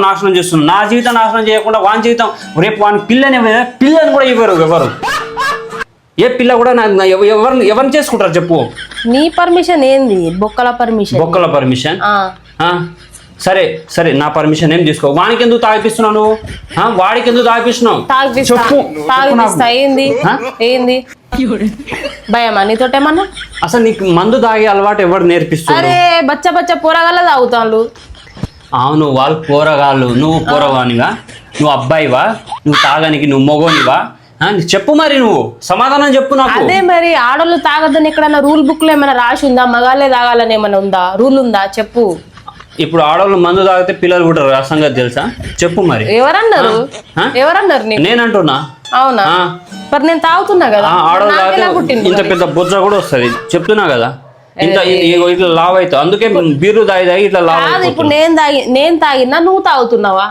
నాశనం చేస్తున్నావు నా జీవితం నాశనం చేయకుండా వాని జీవితం రేపు వాని పిల్లని పిల్లని కూడా ఇవ్వరు ఎవరు? ఏ పిల్ల కూడా ఎవరిని ఎవరిని చేసుకుంటారు చెప్పు. నీ పర్మిషన్ ఏంది? బొక్కల పర్మిషన్. బొక్కల పర్మిషన్? ఆ, ఆ, సరే సరే నా పర్మిషన్ ఏం తీసుకో. వానికి ఎందుకు తాగిపిస్తున్నావు నువ్వు? ఆ, వాడికి ఎందుకు తాగిపిస్తున్నావు చెప్పు. ఏంది? ఏంది? భయమా? నీతోటేమన్నా అసలు నీకు మందు తాగే అలవాటు ఎవరు నేర్పిస్తున్నారు అరే బచ్చ బచ్చ పోరగల్ల తాగుతాను అవును వాళ్ళు పోరగాళ్ళు నువ్వు పోరవానిగా నువ్వు అబ్బాయివా? నువ్వు తాగనికి నువ్వు మొగోనివా? ఆ, చెప్పు మరి నువ్వు. సమాధానం చెప్పు నాకు. అదే మరి ఆడోళ్ళు తాగద్దని ఎక్కడన్నా రూల్ బుక్లో ఏమైనా రాసి ఉందా? మగాళ్ళే తాగాలని ఏమైనా ఉందా? రూల్ ఉందా? చెప్పు. ఇప్పుడు ఆడవాళ్ళు మందు తాగితే పిల్లలు కూడా రసంగా తెలుసా? చెప్పు మరి. ఎవరన్నారు? ఆ? ఎవరన్నారు నీకు? నేనంటున్నా. అవునా? ఆ, మరి నేను తాగుతున్నా కదా. ఆ, ఆడవాళ్ళు ఇంత పెద్ద బొజ్జ కూడా వస్తుంది. చెప్తున్నా కదా. ఇంత ఇట్లా లావ్ అవుతావు. అందుకే బీరు తాగి తాగి ఇట్లా లావ్ కాదు. ఇప్పుడు నేను తాగి నేను తాగినా నువ్వు తాగుతున్నావా?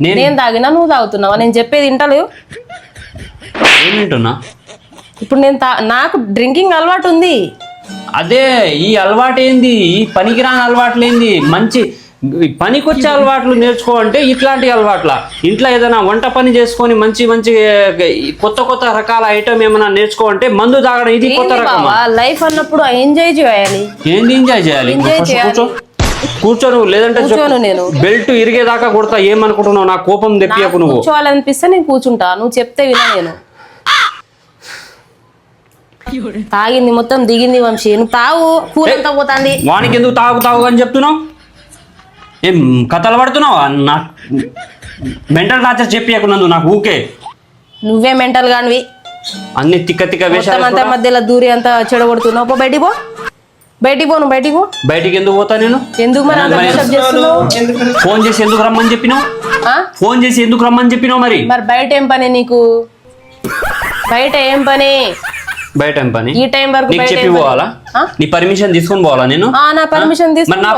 నేను- తాగినా నువ్వు తాగుతున్నావా? నేను చెప్పేది ఇంటలేవు ఏం వింటున్నా? ఇప్పుడు నేను నాకు డ్రింకింగ్ అలవాటు ఉంది. అదే ఈ అలవాటు ఏంది ఈ పనికిరాని అలవాట్లు ఏంది మంచి పనికొచ్చే అలవాట్లు నేర్చుకో అంటే ఇట్లాంటి అలవాట్ల. ఇంట్లో ఏదైనా వంట పని చేసుకొని మంచి మంచి కొత్త కొత్త రకాల ఐటమ్ ఏమైనా నేర్చుకో అంటే మందు తాగడం ఇది కొత్త బావా? లైఫ్ అన్నప్పుడు ఎంజాయ్ చేయాలి. ఏంది ఎంజాయ్ చేయాలి? Enjoy ఫస్ట్ చేయాలి. కూర్చో. కూర్చో నువ్వు లేదంటే. కూర్చోను నేను. బెల్ట్ ఇరిగేదాకా కొడతా ఏమనుకుంటున్నావు? నా కోపం తెప్పియకు నువ్వు. కూర్చోవాలనిపిస్తే నేను కూర్చుంటా. నువ్వు చెప్తే వినా నేను. తాగింది మొత్తం దిగింది వంశీ. నువ్వు తాగు. కూలంతా పోతాంది? వానికి ఎందుకు తాగు తాగు అని చెప్తున్నావు? ఏం కథలు పడుతున్నావా? నాకు మెంటల్ టార్చర్ చెప్పియకున్నందు నాకు ఊకే. నువ్వే మెంటల్ గానివి. అన్ని తిక్క తిక్క మొత్తం వేషాలు అంతా మధ్యలో దూరి అంతా చెడగొడుతున్నావు. పో బయటికి పో. బయటికి పో నువ్వు బయటికి పో. బయటికి ఎందుకు పోతా నేను? ఎందుకు మరి అంత మరి- డిస్టర్బ్ చేస్తున్నావు? ఫోన్ చేసి ఎందుకు రమ్మని చెప్పినావు? ఆ? ఫోన్ చేసి ఎందుకు రమ్మని చెప్పినావు మరి? మరి బయట ఏం పని నీకు? బయట ఏం పని? బయట ఏం పని? ఈ టైం వరకు నీకు బయట చెప్పి ఏం పని? పోవాలా? ఆ? నీ పర్మిషన్ తీసుకొని పోవాలా నేను? ఆ, నా పర్మిషన్ మరి నా